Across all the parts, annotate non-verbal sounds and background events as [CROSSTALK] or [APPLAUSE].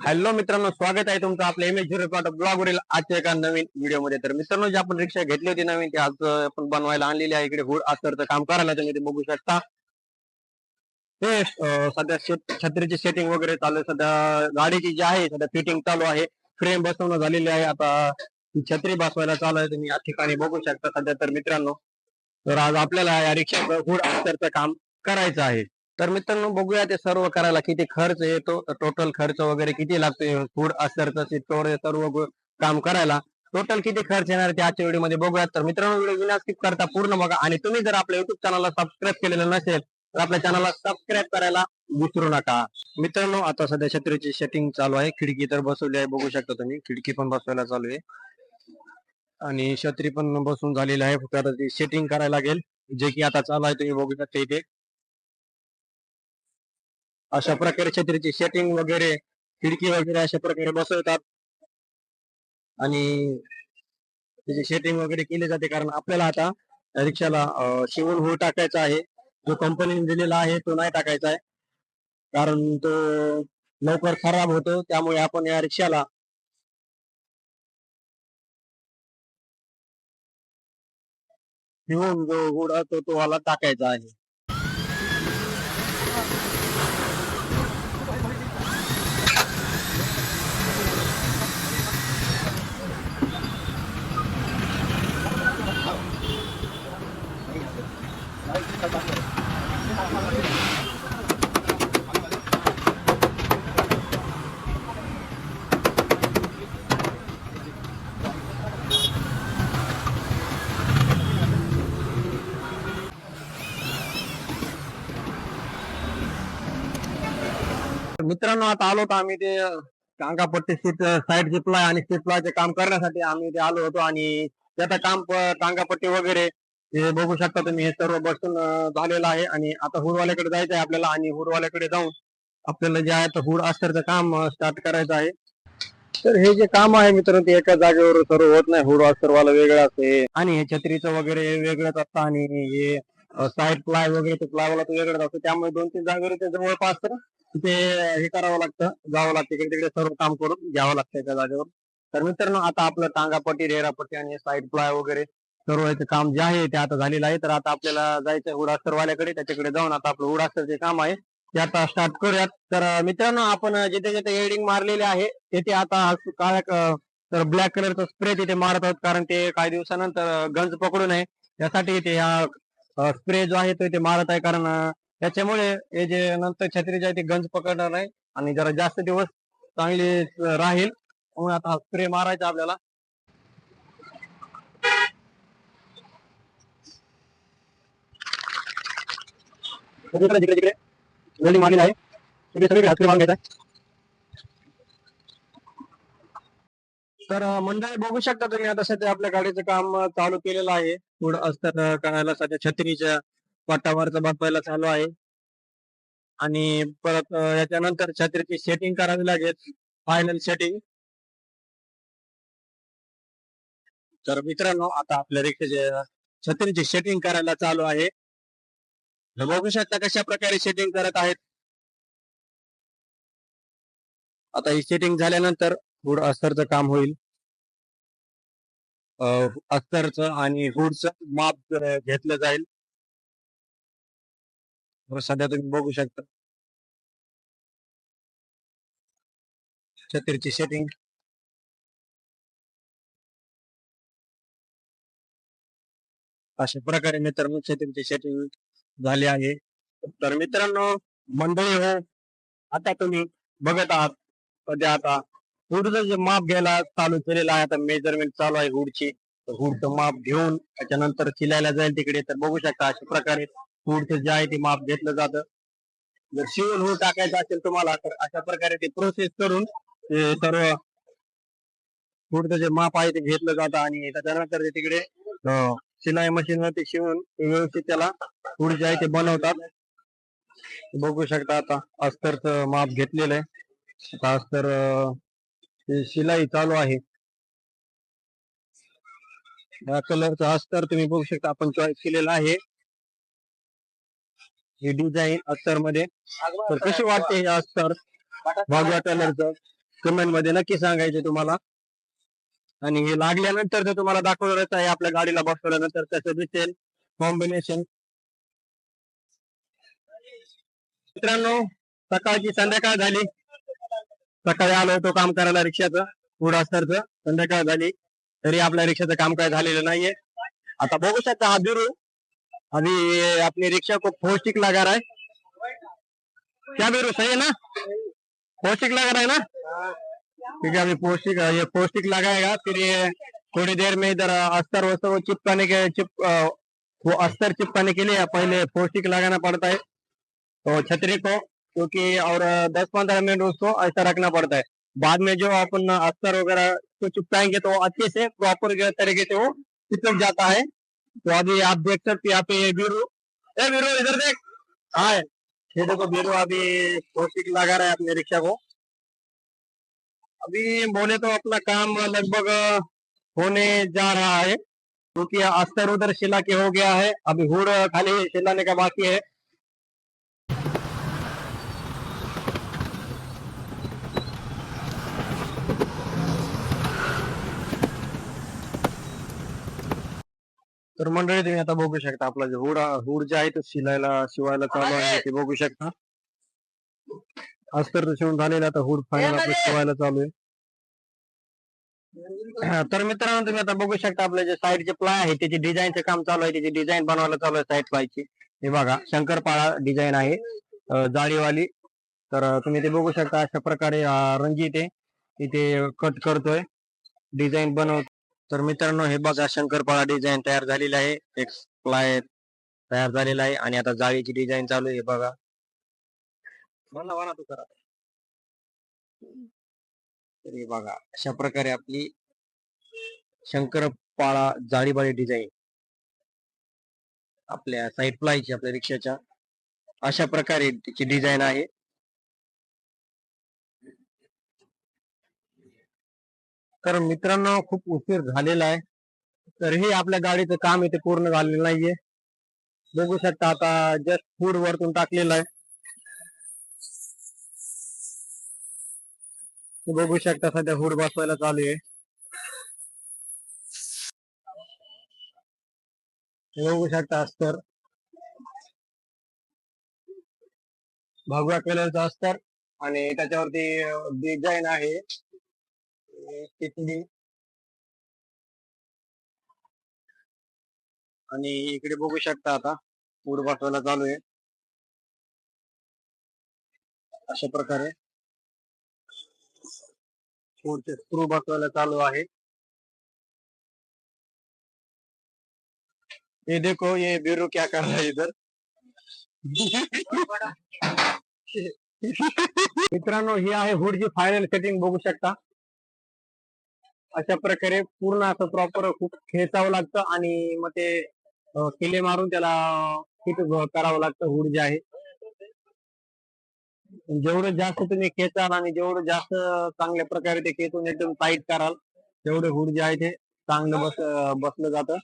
Hello मित्रांनो स्वागत आहे तुमचं आपल्या एम एच झिरो ब्लॉग वरील आजच्या एका नवीन व्हिडिओमध्ये तर मित्रांनो जी आपण रिक्षा घेतली होती नवीन ती आज आपण बनवायला आणलेली आहे. इकडे हुड अस्तरचं काम करायला तुम्ही ते बघू शकता. हे सध्या छत्रीची सेटिंग वगैरे चालू आहे. सध्या गाडीची जी आहे सध्या फिटिंग चालू आहे. फ्रेम बसवणं झालेली आहे. आता छत्री बसवायला चालू आहे. तुम्ही या ठिकाणी बघू शकता सध्या तर मित्रांनो. तर आज आपल्याला या रिक्षाचं हुड अस्तरचं काम करायचं आहे. तर मित्रांनो बघूया ते सर्व करायला किती खर्च येतो. टोटल खर्च वगैरे किती लागतोय फूड अस्तरचं चित्तोड सर्व काम करायला. टोटल किती खर्च येणार ते आजच्या व्हिडिओमध्ये बघूयात तर मित्रांनो व्हिडिओ विना स्किप करता पूर्ण बघा. आणि तुम्ही जर आपल्या युट्यूब चॅनलला सबस्क्राईब केलेलं नसेल तर आपल्या चॅनलला सबस्क्राईब करायला विसरू नका. मित्रांनो आता सध्या छत्रीची सेटिंग चालू आहे. खिडकी तर बसवली आहे बघू शकता तुम्ही. खिडकी पण बसवायला चालू आहे. आणि छत्री पण बसून झालेली आहे. फक्त आता ती सेटिंग करायला लागेल. जे की आता चालू आहे तुम्ही बघू शकता इथे. अशा प्रकारे छत्रीची सेटिंग वगैरे खिडकी वगैरे अशा प्रकारे बसवतात. आणि त्याची सेटिंग वगैरे केली जाते कारण आपल्याला आता रिक्षाला शिवून होऊ टाकायचा आहे. जो कंपनीने दिलेला आहे तो नाही टाकायचा आहे. कारण तो लवकर खराब होतो त्यामुळे आपण या रिक्षाला शिवून जो हुड असतो तो वाला टाकायचा आहे. मित्रांनो आता आलो होतो आम्ही ते कांगापट्टी सीट साईड जिपलाय आणि सीटलाचे काम करण्यासाठी आम्ही ते आलो होतो आणि त्याचं काम कांगापट्टी वगैरे हे बघू शकता तुम्ही हे सर्व बसून झालेलं आहे आणि आता हुडवाल्याकडे जायचं आहे आपल्याला आणि हुरवाल्याकडे जाऊन आपल्याला जे आहे तर हुड अस्तरचं काम स्टार्ट करायचं आहे. तर हे जे काम आहे मित्रांनो ते एका जागेवर सर्व होत नाही. हुड अस्तरवाला वेगळं असते. आणि हे छत्रीचं वगैरे वेगळंच असतं आणि हे साईड प्लाय वगैरे ते प्लायवाला वेगळंच असतं. त्यामुळे दोन तीन जागेवर ते जवळपास तर तिथे हे करावं लागतं जावं लागतं. इकडे तिकडे सर्व काम करून घ्यावं लागतं त्या जागेवर. तर मित्रांनो आता आपलं टांगापट्टी रेरापट्टी आणि साईड प्लाय वगैरे सर्व याचं काम जे आहे ते आता झालेलं आहे. तर आता आपल्याला जायचं हुडास्तरवाल्याकडे त्याच्याकडे जाऊन आता आपलं हुडास्तरचे काम आहे ते आता स्टार्ट करूयात. तर मित्रांनो आपण जिथे जिथे हेडिंग मारलेले आहे तिथे आता काळ्या तर ब्लॅक कलरचा स्प्रे तिथे मारत आहोत. कारण ते काही दिवसानंतर गंज पकडू नये. त्यासाठी ते हा स्प्रे जो आहे तो इथे मारत आहे. कारण त्याच्यामुळे हे जे नंतर छत्रीचे आहे ते गंज पकडणार नाही आणि जरा जास्त दिवस चांगली राहील. म्हणून आता स्प्रे मारायचा आपल्याला. जिकडे जिकडे तिकडे मारलेली आहे. तिकडे सगळीकडे हात मारून घ्यायचा आहे. तर अं, मंडळी बघू शकता तुम्ही आता सध्या आपल्या गाडीचं काम अं, चालू केलेलं आहे. पुढं असतं करायला सध्या छत्रीच्या पाटावरचं बसवायला चालू आहे. आणि परत याच्यानंतर छत्रीची सेटिंग करावी लागेल. फायनल सेटिंग तर मित्रांनो आता आपल्या रिक्षाचे छत्रीची सेटिंग करायला चालू आहे. बघू शकता कशा प्रकारे सेटिंग करत आहेत. आता ही सेटिंग झाल्यानंतर हुड अस्तरचं काम होईल. अस्तरचं आणि हुडचं माप घेतलं जाईल. हो, सध्या तुम्ही बघू शकता. छत्रीची सेटिंग अशा प्रकारे मित्रांनो छत्रीची सेटिंग झाली आहे. तर मित्रांनो मंडळी हो आता तुम्ही बघत आहात. सध्या आता हुडचं जे माप घ्यायला चालू केलेलं आहे आता मेजरमेंट चालू आहे हुडची हुडचं माप घेऊन त्याच्यानंतर शिलायला जाईल तिकडे. तर बघू शकता अशा प्रकारे पुढचं जे आहे ते माप घेतलं जातं. जर शिवून हुड टाकायचं असेल तुम्हाला तर अशा प्रकारे ते प्रोसेस करून ते सर्व हुडचं जे माप आहे ते घेतलं जातं आणि त्याच्यानंतर ते तिकडे शिलाई मशीन ते शिवून व्यवस्थित त्याला हुड जे आहे ते बनवतात. बघू शकता आता अस्तरचं माप घेतलेलं आहे. आता अस्तर शिलाई चालू आहे. या कलरचा अस्तर तुम्ही बघू शकता आपण चॉईस केलेला आहे. ही डिझाईन अस्तरमध्ये तर कशी वाटते हे अस्तर भगवा कलरचं कमेंटमध्ये नक्की सांगायचे तुम्हाला. आणि हे लागल्यानंतर तुम्हाला दाखवणारच आहे आपल्या गाडीला बसवल्यानंतर त्याचं दिसेल. कॉम्बिनेशन मित्रांनो सकाळची संध्याकाळ झाली. सकाळी आलो होतो काम करायला रिक्षाचं असतरचं संध्याकाळ झाली. तरी आपल्या रिक्षाचं काम काय झालेलं नाहीये. आता बघू शकता हा बिरू. अभी अपने रिक्शा को पौष्टिक लगा रहा है। क्या बिरू सही है ना? पौष्टिक लगा रहा है ना? है अभी पौष्टिक, ये पौष्टिक लगाएगा, फिर ये थोड़ी देर में इधर अस्तर वस्तर वो चिपकाने के, चिप वो अस्तर चिपकाने के लिए पहले पौष्टिक लगाना पड़ता है। तो छतरी को, क्योंकि, और दस पंद्रह मिनट उसको ऐसा रखना पड़ता है। बाद में जो अपन अस्तर वगैरह को चिपकाएँगे तो अच्छे से प्रॉपर तरीके से वो चिपक जाता है। तो अभी आप देख सकते यहाँ पे बीरू ए बीरू इधर देख। हाँ ये देखो बीरू अभी कोशिक लगा रहा है अपने रिक्शा को। अभी बोले तो अपना काम लगभग होने जा रहा है, क्योंकि अस्तर उधर शिला के हो गया है। अभी हुड खाली शिलाने का बाकी है। तर मंडळी तुम्ही आता बघू शकता आपला जे हुड हुड जे आहे तो शिलायला शिवायला चालू आहे ते बघू शकता. अस्तर तर शिवून झालेलं आता हुड फायनल आपलं शिवायला चालू आहे. तर मित्रांनो तुम्ही आता बघू शकता आपले जे साईडचे प्लाय आहे त्याची डिझाईनचं काम चालू आहे त्याची डिझाईन बनवायला चालू आहे साईड प्लायची हे बघा शंकरपाळा डिझाईन आहे जाळीवाली. तर तुम्ही ते बघू शकता अशा प्रकारे रणजित आहे. इथे कट करतोय. डिझाईन बनवत तर मित्रांनो हे बघा शंकरपाळा डिझाईन तयार झालेली आहे. एक प्लाय तयार झालेला आहे आणि आता जाळीची डिझाईन चालू आहे बघा. मला वाना तू करा. तर हे बघा अशा प्रकारे आपली शंकरपाळा जाळीबाळी डिझाईन आपल्या साईड प्लायची आपल्या रिक्षाच्या अशा प्रकारे तिची डिझाईन आहे. तर मित्रांनो खूप उशीर झालेला आहे. तरीही आपल्या गाडीचं काम इथे पूर्ण झालेलं नाहीये. बघू शकता आता जस्ट फूड वरतून टाकलेलं आहे. बघू शकता सध्या हुड बसवायला चालू आहे. बघू शकता अस्तर. भगवा कलरचा अस्तर आणि त्याच्यावरती डिझाईन आहे. म्हणजे अं, आणि इकडे बघू शकता आता हुड पाठवायला चालू आहे. अशा प्रकारे. पुढचे स्क्रू बसवायला चालू आहे. ये देखो ये बीरू क्या कर रहा है इधर? [LAUGHS] मित्रांनो ही आहे हुडची फायनल सेटिंग बघू शकता. अशा प्रकारे पूर्ण असं प्रॉपर खूप खेचावं लागतं आणि मग ते किले मारून त्याला फिट करावं लागतं हुड जे आहे. जेवढं जास्त तुम्ही खेचाल आणि जेवढं जास्त चांगल्या प्रकारे ते खेचून एकदम टाईट कराल तेवढं हुड जे आहे ते चांगलं बस बसलं जातं.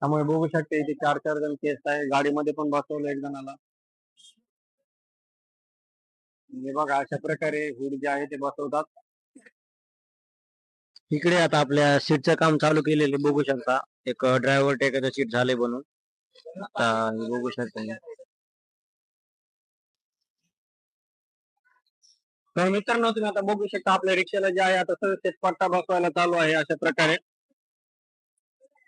त्यामुळे बघू शकते इथे चार चार जण केस आहे. गाडीमध्ये पण बसवलं एक जणाला. बघा अशा प्रकारे हुड जे आहे ते बसवतात. इकडे आता आपल्या सीटचं काम चालू केलेले बघू शकता. एक ड्रायव्हर टेकाचं सीट झालंय बनून आता हे बघू शकता तर मित्रांनो तुम्ही आता बघू शकता आपल्या रिक्षाला जे आहे आता सनसेट पट्टा बसवायला चालू आहे अशा प्रकारे.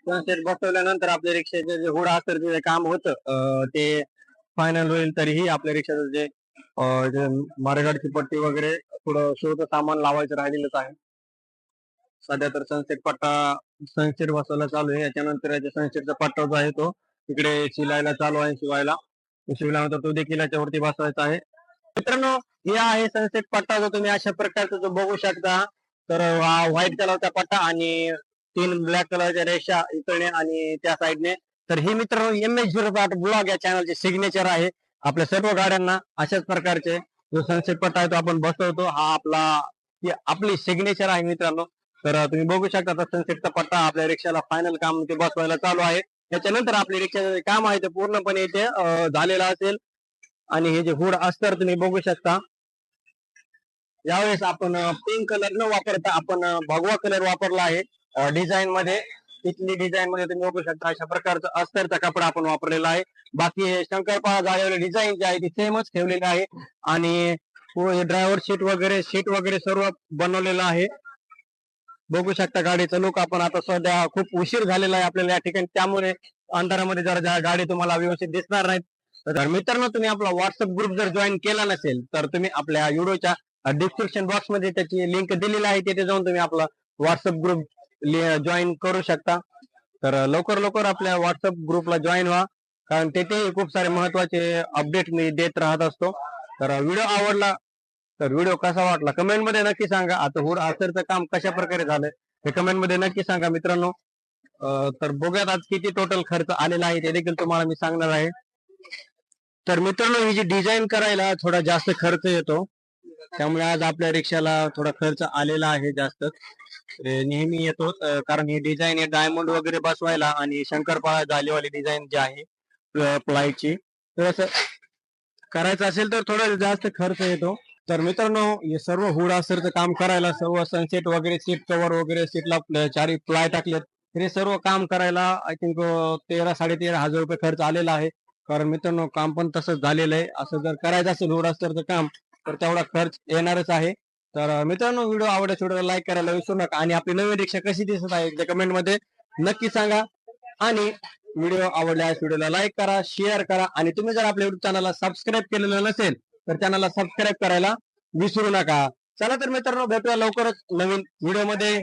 सनसेट बसवल्यानंतर आपल्या रिक्षाचे जे हुडा असतं जे काम होतं अं, ते फायनल होईल तरीही आपल्या रिक्षाचं जे मारेगाडची पट्टी वगैरे थोडं शोध सामान लावायचं राहिलेलंच आहे. सध्या तर सनसेट पट्टा सनसेट बसवायला चालू आहे. याच्यानंतर याच्या सनसेटचा पट्टा जो आहे तो इकडे शिलायला चालू आहे शिवायला. शिवल्यानंतर तो देखील याच्यावरती बसवायचा आहे. मित्रांनो हे आहे सनसेट पट्टा जो तुम्ही अशा प्रकारचा जो बघू शकता. तर हा व्हाईट कलरचा पट्टा आणि तीन ब्लॅक कलरच्या रेषा इकडे आणि त्या साईडने तर हे मित्रांनो एम एच झिरो आठ ब्लॉग या चॅनलचे सिग्नेचर आहे. आपल्या सर्व गाड्यांना अशाच प्रकारचे जो सनसेट पट्टा आहे तो आपण बसवतो. हा आपला आपली सिग्नेचर आहे मित्रांनो. तर तुम्ही बघू शकता तर सनसेटचा पट्टा आपल्या रिक्षाला फायनल काम ते बसवायला चालू आहे. त्याच्यानंतर आपल्या रिक्षाचं काम आहे ते पूर्णपणे इथे झालेलं असेल. आणि हे जे हुड अस्तर तुम्ही बघू शकता. यावेळेस आपण पिंक कलर न वापरता आपण भगवा कलर वापरला आहे. डिझाईन मध्ये तिथली डिझाईन मध्ये तुम्ही बघू शकता अशा प्रकारचा अस्तरचा कपडा आपण वापरलेला आहे. बाकी हे शंकरपाळा झालेले डिझाईन जे आहे ती सेमच ठेवलेली आहे. आणि हो, ड्रायव्हर सीट वगैरे सीट वगैरे सर्व बनवलेलं आहे. बघू शकता गाडीचं लोक आपण आता सध्या खूप उशीर झालेला आहे आपल्याला या ठिकाणी. त्यामुळे अंधारामध्ये जर गाडी तुम्हाला व्यवस्थित दिसणार नाहीत तर मित्रांनो तुम्ही आपला व्हॉट्सअप ग्रुप जर जॉईन केला नसेल तर तुम्ही आपल्या व्हिडिओच्या डिस्क्रिप्शन बॉक्समध्ये त्याची लिंक दिलेली आहे. तिथे जाऊन तुम्ही आपला व्हॉट्सअप ग्रुप जॉईन करू शकता. तर लवकर लवकर आपल्या व्हॉट्सअप ग्रुपला जॉईन व्हा. कारण तेथेही खूप सारे महत्त्वाचे अपडेट मी देत राहत असतो. तर व्हिडिओ आवडला तर व्हिडिओ कसा वाटला? कमेंटमध्ये नक्की सांगा. आता हुर आसरचं काम कशा प्रकारे झालंय? हे कमेंटमध्ये नक्की सांगा मित्रांनो. तर बघूयात आज किती टोटल खर्च आलेला आहे ते देखील तुम्हाला मी सांगणार आहे. तर मित्रांनो ही जी डिझाईन करायला थोडा जास्त खर्च येतो. त्यामुळे आज आपल्या रिक्षाला थोडा खर्च आलेला आहे जास्त. नेहमी येतो कारण ही डिझाईन हे डायमंड वगैरे बसवायला आणि शंकरपाळा जालीवाली डिझाईन जी आहे प्लायची तर असं करायचं असेल तर थोडा जास्त खर्च येतो. तर मित्रांनो हे सर्व हुड असरचं काम करायला सर्व सनसेट वगैरे सीट कव्हर वगैरे सीटला चारी प्लाय टाकलेत. हे सर्व काम करायला आय थिंक तेरा साडेतेरा हजार रुपये खर्च आलेला आहे. कारण मित्रांनो काम पण तसंच झालेलं आहे. असं जर करायचं असेल हुड असरचं काम तर तेवढा खर्च येणारच आहे. तर मित्रांनो व्हिडिओ आवडल्यास व्हिडिओला लाईक करायला विसरू नका. आणि आपली नवीन रिक्षा कशी दिसत आहे एकदा कमेंटमध्ये नक्की सांगा. आणि व्हिडिओ आवडल्यास व्हिडिओला लाईक करा शेअर करा. आणि तुम्ही जर आपल्या युट्यूब चॅनलला सबस्क्राईब केलेलं नसेल तर चॅनलला सबस्क्राईब करायला विसरू नका. चला तर मित्रांनो भेटूया लवकरच नवीन व्हिडिओमध्ये.